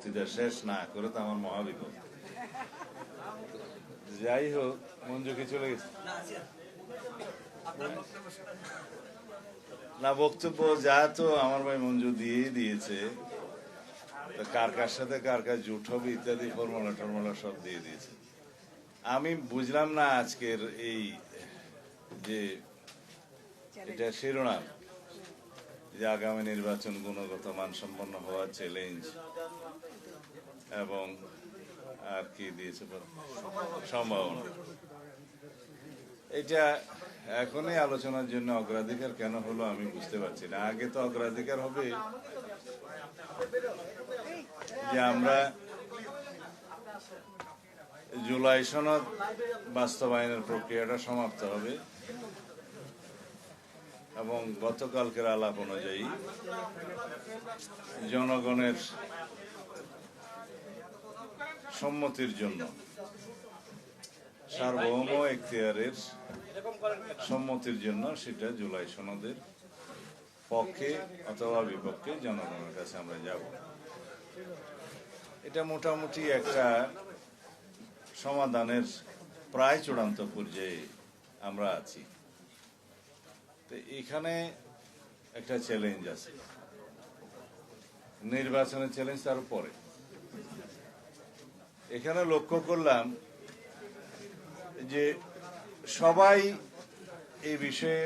বক্তৃতা শেষ না করে তো আমার মহাবিপদ। যাই হোক মঞ্জু কি চলে গেছে। না, বক্তব্য যা তো আমার ভাই মঞ্জু দিয়েই দিয়েছে। কার কার সাথে কার কার জুট হবে ইত্যাদি ফর্মুলা টর্মুলা সব দিয়ে দিয়েছে। আমি বুঝলাম না আজকের এই যে এটা শিরোনাম, যে আগামী নির্বাচন গুণগত মানসম্পন্ন হওয়ার চ্যালেঞ্জ এবং আর কি দিয়েছে সম্ভাবনা। এটা এখনই আলোচনার জন্য অগ্রাধিকার কেন হলো আমি বুঝতে পারছি না। আগে তো অগ্রাধিকার হবে যে আমরা জুলাই সনদ বাস্তবায়নের প্রক্রিয়াটা সমাপ্ত হবে এবং গতকালকের আলাপ অনুযায়ী জনগণের সম্মতির জন্য। সার্বভৌম এখতিয়ারের সম্মতির জন্য সেটা জুলাই সনদের পক্ষে অথবা বিপক্ষে জনগণের কাছে আমরা যাব। এটা মোটামুটি একটা সমাধানের প্রায় চূড়ান্ত পর্যায়ে আমরা আছি। তো এখানে একটা চ্যালেঞ্জ আছে। নির্বাচনের চ্যালেঞ্জ তার পরে এখানে লক্ষ্য করলাম যে সবাই এই বিষয়ে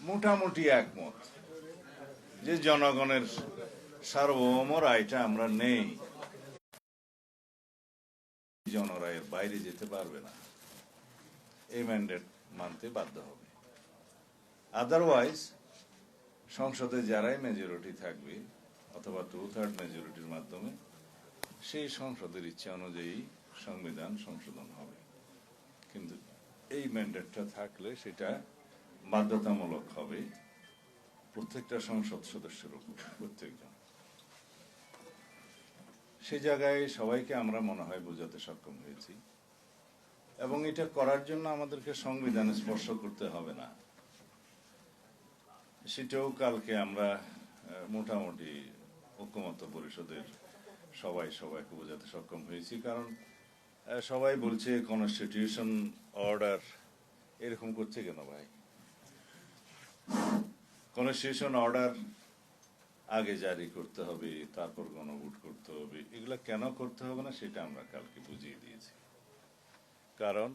মোটামুটি একমত যে জনগণের সার্বভৌম রায়টা আমরা নেই। জনরায়ের বাইরে যেতে পারবে না। এই ম্যান্ডেট মানতে বাধ্য হবে। আদারওয়াইজ সংসদে যারাই মেজরিটি থাকবে, অথবা টু থার্ড মেজরিটির মাধ্যমে সেই সংসদের ইচ্ছা অনুযায়ী সংবিধান সংশোধন হবে। কিন্তু এই ম্যান্ডেটটা থাকলে সেটা বাধ্যতামূলক হবে প্রত্যেকটা সংসদ সদস্যের উপর, প্রত্যেকজন। সে জায়গায় সবাইকে আমরা মনে হয় বোঝাতে সক্ষম হয়েছি। এবং এটা করার জন্য আমাদেরকে সংবিধানে স্পর্শ করতে হবে না। সেটাও কালকে আমরা মোটামুটি ঐক্যমত্য পরিষদের সবাই সবাইকে বোঝাতে সক্ষম হয়েছি, কারণ সবাই বলছে কনস্টিটিউশন অর্ডার এরকম করছে কেন ভাই? কনস্টিটিউশন অর্ডার আগে জারি করতে হবে, তারপর গণভোট করতে হবে, এগুলো কেন করতে হবে না সেটা আমরা কালকে বুঝিয়ে দিয়েছি। কারণ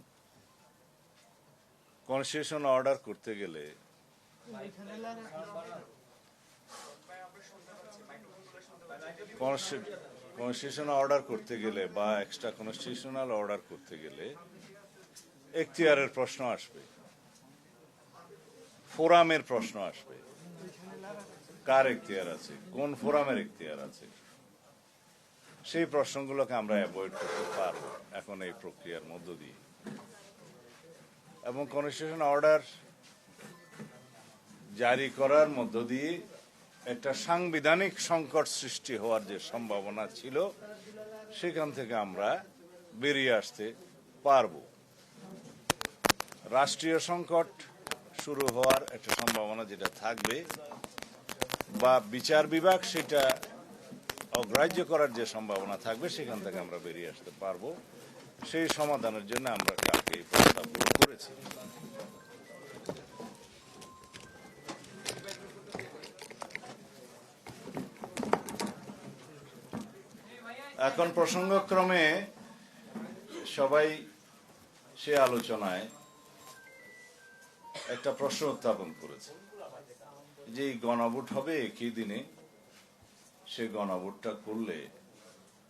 কনস্টিটিউশন অর্ডার করতে গেলে কনস্টিটিউশন অর্ডার করতে গেলে বা এক্সট্রা কনস্টিটিউশনাল অর্ডার করতে গেলে এখতিয়ারের প্রশ্ন আসবে। ফোরামের প্রশ্ন আসবে। কার এখতিয়ার আছে? কোন ফোরামের এখতিয়ার আছে? সেই প্রশ্নগুলোকে আমরা অ্যাভয়েড করতে পারব এখন এই প্রক্রিয়ার মধ্য দিয়ে। এবং কনস্টিটিউশন অর্ডার জারি করার মধ্য দিয়ে একটা সাংবিধানিক সংকট সৃষ্টি হওয়ার যে সম্ভাবনা ছিল, সেখান থেকে আমরা বেরিয়ে আসতে পারব। রাষ্ট্রীয় সংকট শুরু হওয়ার একটা সম্ভাবনা যেটা থাকবে, বা বিচার বিভাগ সেটা অগ্রাহ্য করার যে সম্ভাবনা থাকবে, সেখান থেকে আমরা বেরিয়ে আসতে পারব। সেই সমাধানের জন্য আমরা কালকে এই করেছি। এখন প্রসঙ্গক্রমে সবাই সে আলোচনায় একটা প্রশ্ন উত্থাপন করেছে। যে গণভোট হবে একই দিনে, সে গণভোটটা করলে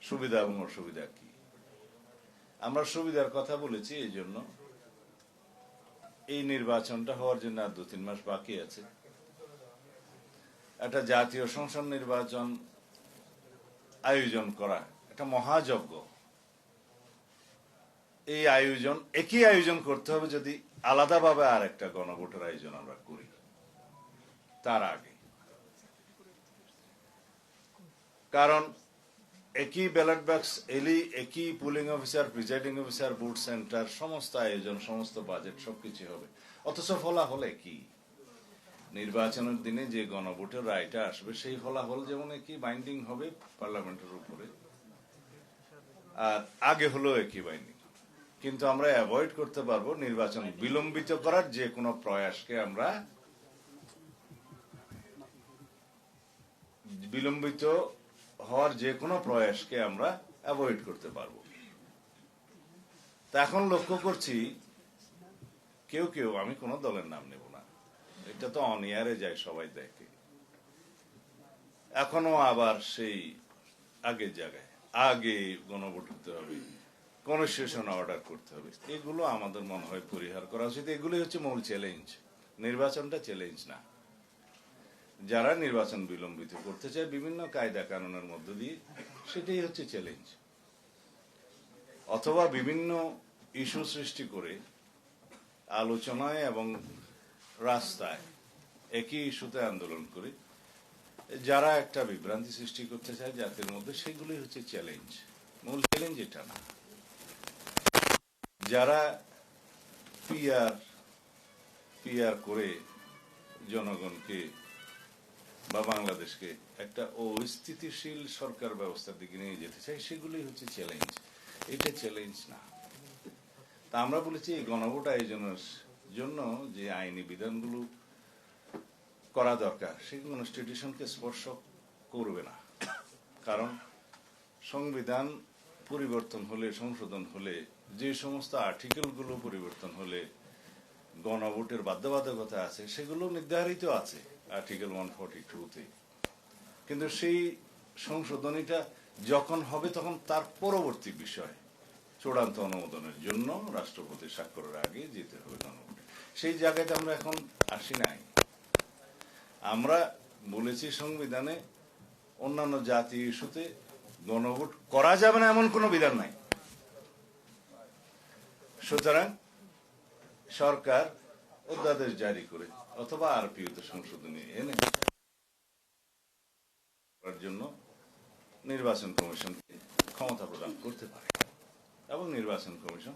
সুবিধা এবং অসুবিধা কি? আমরা সুবিধার কথা বলেছি এই জন্য এই নির্বাচনটা হওয়ার জন্য আর দু তিন মাস বাকি আছে। একটা জাতীয় সংসদ নির্বাচন আয়োজন করা একটা মহাযজ্ঞ। এই আয়োজন, একই আয়োজন করতে হবে যদি আলাদাভাবে আর একটা গণভোটের আয়োজন আমরা করি। তার আগে। কারণ একই ব্যালট বাক্স এলি, একই polling officer, presiding officer booth centre, সমস্ত আয়োজন, সমস্ত বাজেট, সবকিছু হবে। অথচ ফলাফল একই। নির্বাচনের দিনে যে গণভোটের রায়টা আসবে, সেই ফলাফল যেমন একই বাইন্ডিং হবে পার্লামেন্টের উপরে। আর আগে হলো একই বাহিনী। কিন্তু আমরা অ্যাভয়েড করতে পারব নির্বাচন বিলম্বিত করার যে কোনো প্রয়াসকে আমরা বিলম্বিত হওয়ার যে কোনো প্রয়াসকে আমরা অ্যাভয়েড করতে পারব। তা এখন লক্ষ্য করছি, কেউ কেউ, আমি কোনো দলের নাম নেব না। এটা তো অনিয়ারে যায়, সবাই দেখে। এখনও আবার সেই আগের জায়গায়। আগে গণভোট হতে হবে কনস্টিটিউশন অর্ডার করতে হবে। এগুলো আমাদের মনে হয় পরিহার করা উচিত। এগুলোই হচ্ছে মূল চ্যালেঞ্জ নির্বাচনটা চ্যালেঞ্জ না। যারা নির্বাচন বিলম্বিত করতে চায়, বিভিন্ন কায়দা কানুনের মধ্য দিয়ে, সেটাই হচ্ছে চ্যালেঞ্জ অথবা বিভিন্ন ইস্যু সৃষ্টি করে আলোচনায় এবং রাস্তায় একই ইস্যুতে আন্দোলন করে যারা একটা বিভ্রান্তি সৃষ্টি করতে চায় জাতির মধ্যে, সেগুলোই হচ্ছে চ্যালেঞ্জ মূল চ্যালেঞ্জ এটা না। যারা পিআর পিআর করে জনগণকে বা বাংলাদেশকে একটা অস্থিতিশীল সরকার ব্যবস্থার দিকে নিয়ে যেতে চাই সেগুলোই হচ্ছে চ্যালেঞ্জ এটা চ্যালেঞ্জ না। তা আমরা বলেছি এই গণভোট আয়োজনের জন্য যে আইনি বিধানগুলো করা দরকার। সেগুলো কনস্টিটিউশনকে স্পর্শ করবে না। কারণ সংবিধান পরিবর্তন হলে, সংশোধন হলে, যে সমস্ত আর্টিকেলগুলো পরিবর্তন হলে, গণভোটের বাধ্যবাধকতা আছে, সেগুলো নির্ধারিত আছে আর্টিকেল ওয়ান ফর্টি টুতে কিন্তু সেই সংশোধনীটা যখন হবে তখন তার পরবর্তী বিষয়, চূড়ান্ত অনুমোদনের জন্য রাষ্ট্রপতি স্বাক্ষরের আগে যেতে হবে গণভোটে। সেই জায়গাতে আমরা এখন আসি নাই। আমরা বলেছি সংবিধানে অন্যান্য জাতি ইস্যুতে গণভোট করা যাবে না, এমন কোনো বিধান নাই। সুতরাং সরকার অধ্যাদেশ জারি করে অথবা আরপিওতে সংশোধনী এনে করার জন্য নির্বাচন কমিশনকে ক্ষমতা প্রদান করতে পারে এবং নির্বাচন কমিশন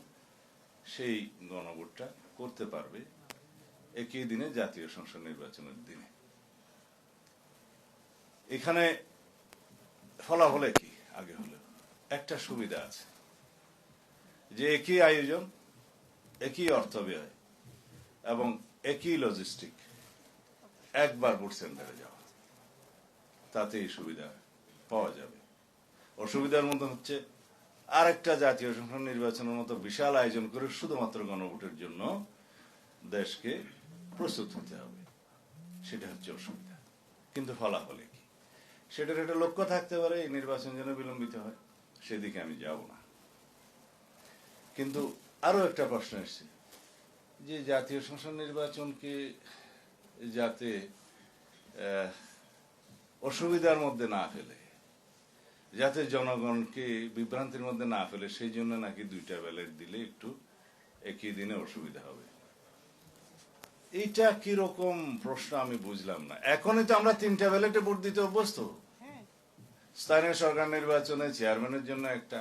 সেই গণভোটটা করতে পারবে একই দিনে জাতীয় সংসদ নির্বাচনের দিনে। এখানে ফলাফলে কি? আগে হলো। একটা সুবিধা আছে। যে একই আয়োজন, একই অর্থ ব্যয় এবং একই লজিস্টিক একবার ভোট সেন্টারে যাওয়া। তাতে এই সুবিধা পাওয়া যাবে। অসুবিধার মধ্যে হচ্ছে আরেকটা জাতীয় সংসদ নির্বাচনের মতো বিশাল আয়োজন করে শুধুমাত্র গণভোটের জন্য দেশকে প্রস্তুত হতে হবে। সেটা হচ্ছে অসুবিধা। কিন্তু ফলাফলে কি? সেটার একটা লক্ষ্য থাকতে পারে, এই নির্বাচন যেন বিলম্বিত হয়। সেদিকে আমি যাব না। কিন্তু আরও একটা প্রশ্ন এসছে, যে জাতীয় সংসদ নির্বাচনকে যাতে অসুবিধার মধ্যে না ফেলে, যাতে জনগণকে বিভ্রান্তির মধ্যে না ফেলে, সেই জন্য নাকি দুইটা ব্যালেট দিলে একটু একই দিনে অসুবিধা হবে। এইটা কীরকম প্রশ্ন আমি বুঝলাম না। এখনই তো আমরা তিনটা ব্যালেটে ভোট দিতে অভ্যস্ত। স্থানীয় সরকার নির্বাচনে চেয়ারম্যানের জন্য একটা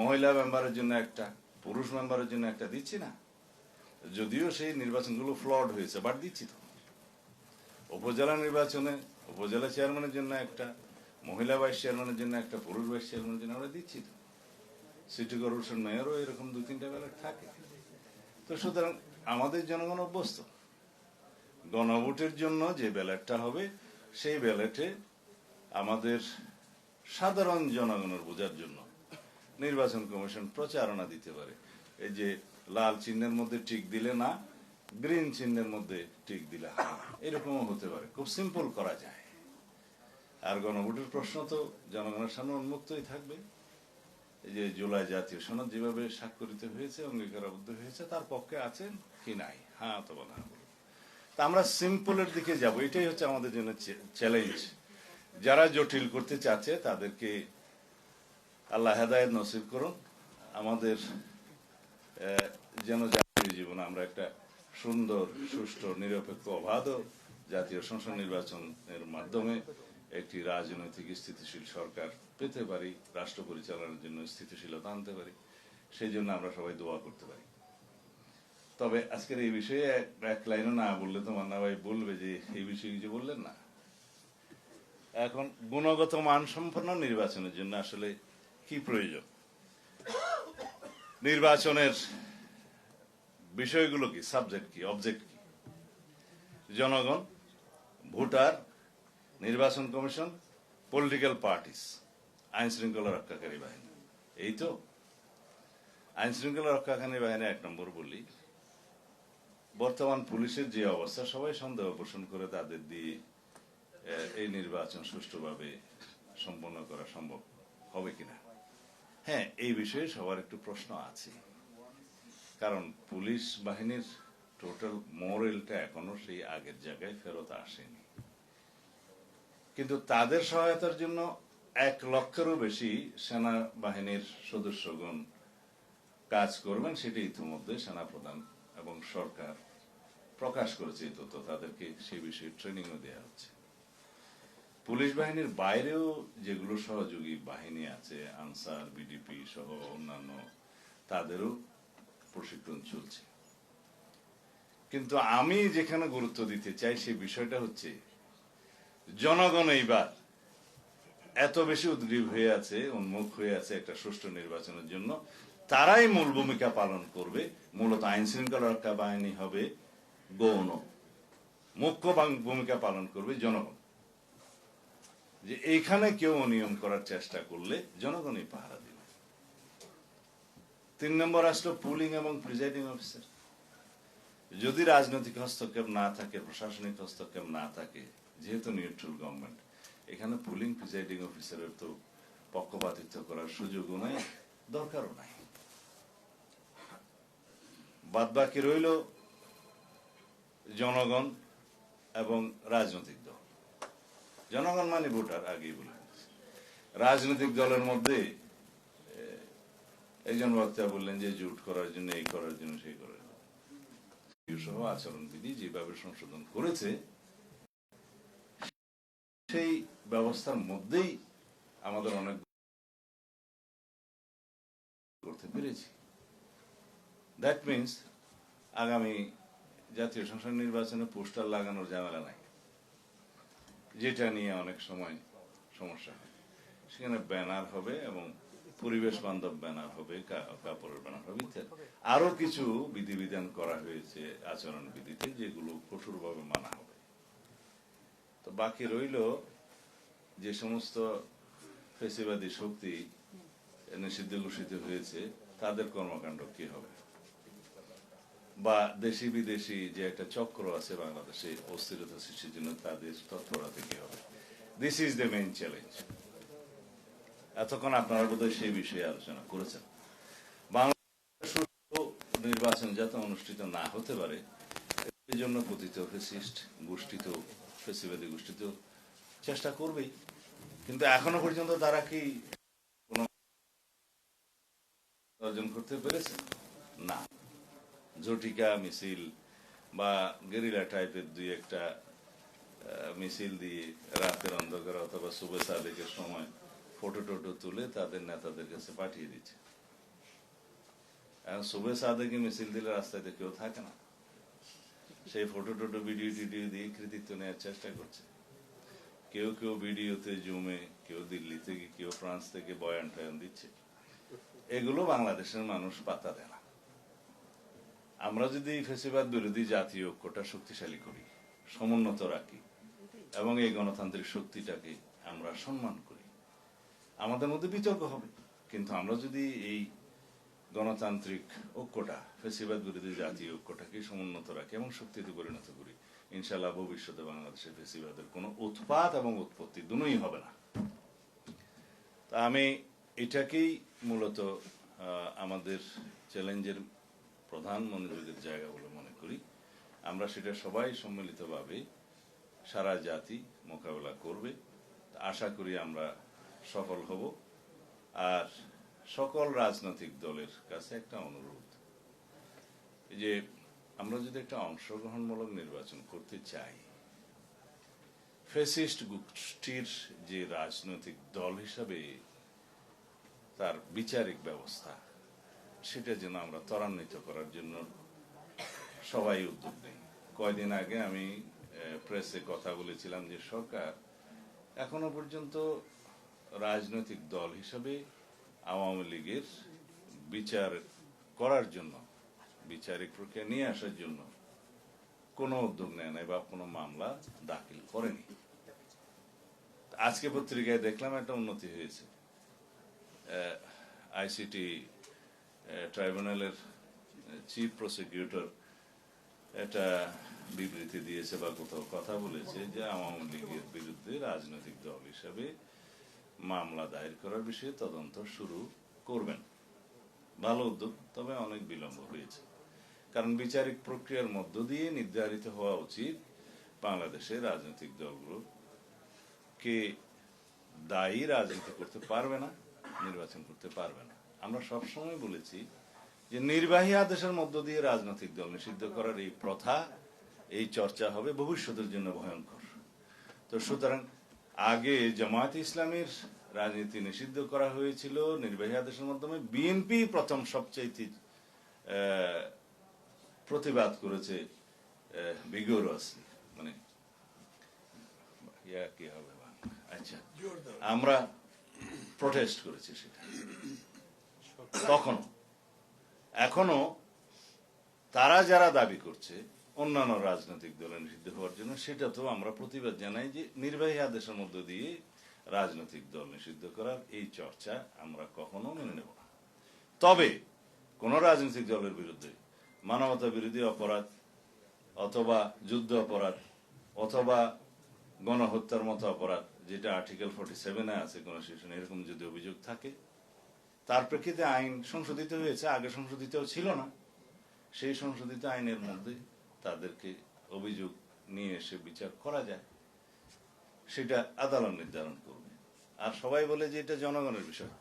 মহিলা মেম্বারের জন্য একটা পুরুষ মেম্বারের জন্য একটা দিচ্ছি না। যদিও সেই নির্বাচনগুলো ফ্লড হয়েছে বাট দিচ্ছি তো। উপজেলা নির্বাচনে উপজেলা চেয়ারম্যানের জন্য একটা মহিলা ভাইস চেয়ারম্যানের জন্য একটা পুরুষ ভাইস চেয়ারম্যানের জন্য আমরা দিচ্ছি তো। সিটি কর্পোরেশন মেয়রও এরকম দু তিনটা ব্যালট থাকে। তো সুতরাং আমাদের জনগণ অভ্যস্ত। গণভোটের জন্য যে ব্যালটটা হবে, সেই ব্যালটে আমাদের সাধারণ জনগণের বোঝার জন্য নির্বাচন কমিশন প্রচারণা দিতে পারে। এই যে লাল চিহ্নের মধ্যে টিক দিলে না, গ্রিন চিহ্নের মধ্যে টিক দিলে এরকমও হতে পারে। খুব সিম্পল করা যায়। আর গণভোটের প্রশ্ন তো জনগণের সামনে উন্মুক্তই থাকবে। যে জুলাই জাতীয় সনদ যেভাবে স্বাক্ষরিত হয়েছে, অঙ্গীকারাবদ্ধ হয়েছে, তার পক্ষে আছেন কি নাই? হ্যাঁ অথবা না। তা আমরা সিম্পলের দিকে যাব। এটাই হচ্ছে আমাদের জন্য চ্যালেঞ্জ। যারা জটিল করতে চাচ্ছে, তাদেরকে আল্লাহ হেদায়ত নসিব করুন। আমাদের যেন জাতীয় জীবনে, আমরা একটা সুন্দর, সুষ্ঠু, নিরপেক্ষ, অবাধ জাতীয় সংসদ নির্বাচনের মাধ্যমে একটি রাজনৈতিক স্থিতিশীল সরকার পেতে পারি, রাষ্ট্র পরিচালনার জন্য স্থিতিশীলতা আনতে পারি, সেই জন্য আমরা সবাই দোয়া করতে পারি। তবে আজকের এই বিষয়ে এক- লাইনও না বললে তো মান্না ভাই বলবে যে, এই বিষয়ে কিছু বললেন না? এখন গুণগত মান সম্পন্ন নির্বাচনের জন্য আসলে কি প্রয়োজন? নির্বাচনের বিষয়গুলো কি সাবজেক্ট কি অবজেক্ট কি? জনগণ, ভোটার নির্বাচন কমিশন পলিটিক্যাল পার্টিস আইন শৃঙ্খলা রক্ষাকারী বাহিনী। এই তো। আইন শৃঙ্খলা রক্ষাকারী বাহিনী এক নম্বর বলি। বর্তমান পুলিশের যে অবস্থা, সবাই সন্দেহ পোষণ করে তাদের দিয়ে এই নির্বাচন সুষ্ঠুভাবে সম্পন্ন করা সম্ভব হবে কিনা। হ্যাঁ এই বিষয়ে সবার একটু প্রশ্ন আছে। কারণ পুলিশ বাহিনীর টোটাল মোরেলটা এখনও সেই আগের জায়গায় ফেরত আসেনি। কিন্তু তাদের সহায়তার জন্য এক লক্ষেরও বেশি সেনাবাহিনীর সদস্যগণ কাজ করবেন, সেটি ইতিমধ্যে সেনাপ্রধান এবং সরকার প্রকাশ করেছে এই তথ্য। তাদেরকে সেই বিষয়ে ট্রেনিংও দেওয়া হচ্ছে। পুলিশ বাহিনীর বাইরেও যেগুলো সহযোগী বাহিনী আছে, আনসার বিডিপি সহ অন্যান্য, তাদেরও প্রশিক্ষণ চলছে। কিন্তু আমি যেখানে গুরুত্ব দিতে চাই সে বিষয়টা হচ্ছে জনগণ এইবার এত বেশি উদ্গ্রীব হয়ে আছে, উন্মুখ হয়ে আছে একটা সুষ্ঠু নির্বাচনের জন্য, তারাই মূল ভূমিকা পালন করবে। মূলত আইন শৃঙ্খলা রক্ষা বাহিনী হবে, গৌণ। মুখ্য ভূমিকা পালন করবে জনগণ। যে এইখানে কেউ অনিয়ম করার চেষ্টা করলে জনগণই পাহারা দিবে। তিন নম্বর আসলো পুলিং এবং প্রিজাইডিং অফিসার। যদি রাজনৈতিক হস্তক্ষেপ না থাকে, প্রশাসনিক হস্তক্ষেপ না থাকে যেহেতু নিউট্রাল গভর্নমেন্ট এখানে পুলিং প্রিজাইডিং অফিসারের তো পক্ষপাতিত্ব করার সুযোগও নাই, দরকারও নাই। বাদ বাকি রইল জনগণ এবং রাজনৈতিক দল। জনগণ মানে ভোটার, আগেই বলে রাজনৈতিক দলের মধ্যে একজন বক্তা বললেন যে জুট করার জন্য, এই করার জন্য, সেই করার জন্য। সহ আচরণবিধি যেভাবে সংশোধন করেছে সেই ব্যবস্থার মধ্যেই আমাদের অনেক করতে পেরেছি। দ্যাট মিনস আগামী জাতীয় সংসদ নির্বাচনে পোস্টার লাগানোর ঝামেলা নাই। যেটা নিয়ে অনেক সময় সমস্যা হয়। সেখানে ব্যানার হবে এবং পরিবেশ বান্ধব ব্যানার হবে কাপড়ের ব্যানার হবে, ইত্যাদি। আরও কিছু বিধিবিধান করা হয়েছে আচরণ বিধিতে যেগুলো কঠোরভাবে মানা হবে। তো বাকি রইল যে সমস্ত ফেসিবাদী শক্তি নিষিদ্ধ ঘোষিত হয়েছে, তাদের কর্মকাণ্ড কি হবে? বা দেশি বিদেশি যে একটা চক্র আছে বাংলাদেশে অস্থিরতা সৃষ্টির জন্য তাদের তৎপরতা কি হবে? This is the main challenge এতক্ষণ আপনারা বোধহয় সেই বিষয়ে আলোচনা করেছেন। বাংলাদেশ নির্বাচন যাতে অনুষ্ঠিত না হতে পারে এই জন্য কথিত ফেসিস্ট গোষ্ঠী তো ফেসিবাদী গোষ্ঠী তো চেষ্টা করবেই। কিন্তু এখনও পর্যন্ত তারা কি কোনো অর্জন করতে পেরেছে? না। জটিকা মিছিল বা গেরিলা টাইপের দুই একটা মিছিল দিয়ে রাতের অন্ধকার অথবা শুভে সাদেকের সময় ফটো টোটো তুলে তাদের নেতাদের কাছে পাঠিয়ে দিচ্ছে। এখন শুভে সাদেকে মিছিল দিলে রাস্তায় তো কেউ থাকে না। সেই ফটো টোটো ভিডিও টিডিও দিয়ে কৃতিত্ব নেওয়ার চেষ্টা করছে। কেউ কেউ ভিডিওতে জুমে কেউ দিল্লি থেকে কেউ ফ্রান্স থেকে বয়ান টয়ান দিচ্ছে। এগুলো বাংলাদেশের মানুষ পাত্তা দেয় না। আমরা যদি ফেসিবাদ বিরোধী জাতীয় ঐক্যটা শক্তিশালী করি, সমুন্নত রাখি, এবং এই গণতান্ত্রিক শক্তিটাকে আমরা সম্মান করি, আমাদের মধ্যে বিতর্ক হবে। কিন্তু আমরা যদি এই গণতান্ত্রিক ঐক্যটা, ফেসিবাদ বিরোধী জাতীয় ঐক্যটাকে সমুন্নত রাখি এবং শক্তিতে পরিণত করি। ইনশাল্লাহ ভবিষ্যতে বাংলাদেশে ফেসিবাদের কোনো উৎপাত এবং উৎপত্তি দুটোই হবে না। তা আমি এটাকেই মূলত আমাদের চ্যালেঞ্জের প্রধান মনোযোগের জায়গা বলে মনে করি। আমরা সেটা সবাই সম্মিলিতভাবে সারা জাতি মোকাবেলা করবে। আশা করি আমরা সফল হব। আর সকল রাজনৈতিক দলের কাছে একটা অনুরোধ। যে, আমরা যদি একটা অংশগ্রহণমূলক নির্বাচন করতে চাই ফেসিস্ট গোষ্ঠীর যে রাজনৈতিক দল হিসাবে তার বিচারিক ব্যবস্থা, সেটা যেন আমরা ত্বরান্বিত করার জন্য সবাই উদ্যোগ নেই। কয়দিন আগে আমি প্রেসে কথা বলেছিলাম যে সরকার এখনও পর্যন্ত রাজনৈতিক দল হিসাবে আওয়ামী লীগের বিচার করার জন্য, বিচারিক প্রক্রিয়া নিয়ে আসার জন্য কোনো উদ্যোগ নেয় নাই বা কোনো মামলা দাখিল করেনি। আজকে পত্রিকায় দেখলাম একটা উন্নতি হয়েছে। আইসিটি ট্রাইব্যুনালের চিফ প্রসিকিউটর একটা বিবৃতি দিয়েছে বা কোথাও কথা বলেছে যে আওয়ামী লীগের বিরুদ্ধে রাজনৈতিক দল হিসাবে মামলা দায়ের করার বিষয়ে তদন্ত শুরু করবেন। ভালো উদ্যোগ, তবে অনেক বিলম্ব হয়েছে। কারণ বিচারিক প্রক্রিয়ার মধ্য দিয়ে নির্ধারিত হওয়া উচিত বাংলাদেশের রাজনৈতিক দলগুলো কে দায়ী রাজনীতি করতে পারবে না, নির্বাচন করতে পারবে না। আমরা সবসময় বলেছি যে নির্বাহী আদেশের মধ্য দিয়ে রাজনৈতিক দল নিষিদ্ধ করার এই প্রথা, এই চর্চা হবে ভবিষ্যতের জন্য ভয়ঙ্কর। তো সুতরাং আগে জামায়াত ইসলামের রাজনীতি নিষিদ্ধ করা হয়েছিল নির্বাহী আদেশের মাধ্যমে। বিএনপি প্রথম সবচাইতে প্রতিবাদ করেছে বিগোরাসলি মানে ইয়া কি হবে আচ্ছা আমরা প্রটেস্ট করেছি সেটা। তখনও এখনও তারা যারা দাবি করছে অন্যান্য রাজনৈতিক দলে নিষিদ্ধ হওয়ার জন্য সেটা তো আমরা প্রতিবাদ জানাই যে নির্বাহী আদেশের মধ্য দিয়ে রাজনৈতিক দল নিষিদ্ধ করার এই চর্চা আমরা কখনো মেনে নেব না। তবে কোন রাজনৈতিক দলের বিরুদ্ধে মানবতা বিরোধী অপরাধ অথবা যুদ্ধ অপরাধ অথবা গণহত্যার মতো অপরাধ, যেটা আর্টিকেল ফোর্টি সেভেনে আছে কনস্টিটিউশন এরকম যদি অভিযোগ থাকে, তার প্রেক্ষিতে আইন সংশোধিত হয়েছে, আগে সংশোধিত ছিল না। সেই সংশোধিত আইনের মধ্যে তাদেরকে অভিযোগ নিয়ে এসে বিচার করা যায়, সেটা আদালত নির্ধারণ করবে। আর সবাই বলে যে এটা জনগণের বিষয়।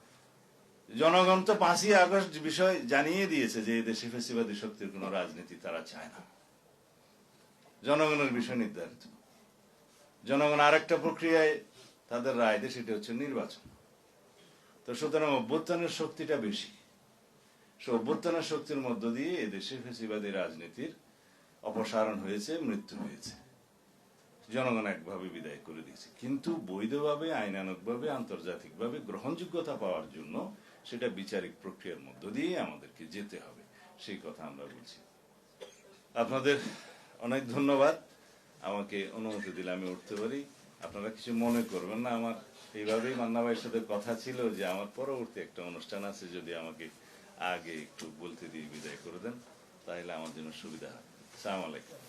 জনগণ তো পাঁচই আগস্ট বিষয় জানিয়ে দিয়েছে যে এই দেশে ফেসিবাদী শক্তির কোনো রাজনীতি তারা চায় না। জনগণের বিষয় নির্ধারিত। জনগণ আরেকটা প্রক্রিয়ায় তাদের রায় দেয়, সেটা হচ্ছে নির্বাচন। তো সুতরাং অভ্যুত্থানের শক্তিটা বেশি। সে অভ্যুত্থানের শক্তির মধ্য দিয়ে এদেশে ফেসিবাদী রাজনীতির অপসারণ হয়েছে, মৃত্যু হয়েছে। জনগণ একভাবে বিদায় করে দিয়েছে। কিন্তু বৈধভাবে, আইনানুগভাবে, আন্তর্জাতিকভাবে গ্রহণযোগ্যতা পাওয়ার জন্য সেটা বিচারিক প্রক্রিয়ার মধ্য দিয়ে আমাদেরকে যেতে হবে। সেই কথা আমরা বলছি। আপনাদের অনেক ধন্যবাদ। আমাকে অনুমতি দিলে আমি উঠতে পারি। আপনারা কিছু মনে করবেন না। আমার এইভাবেই মান্না ভাইয়ের সাথে কথা ছিল যে আমার পরবর্তী একটা অনুষ্ঠান আছে, যদি আমাকে আগে একটু বলতে দিয়ে বিদায় করে দেন, তাহলে আমার জন্য সুবিধা হয় সালাম আলাইকুম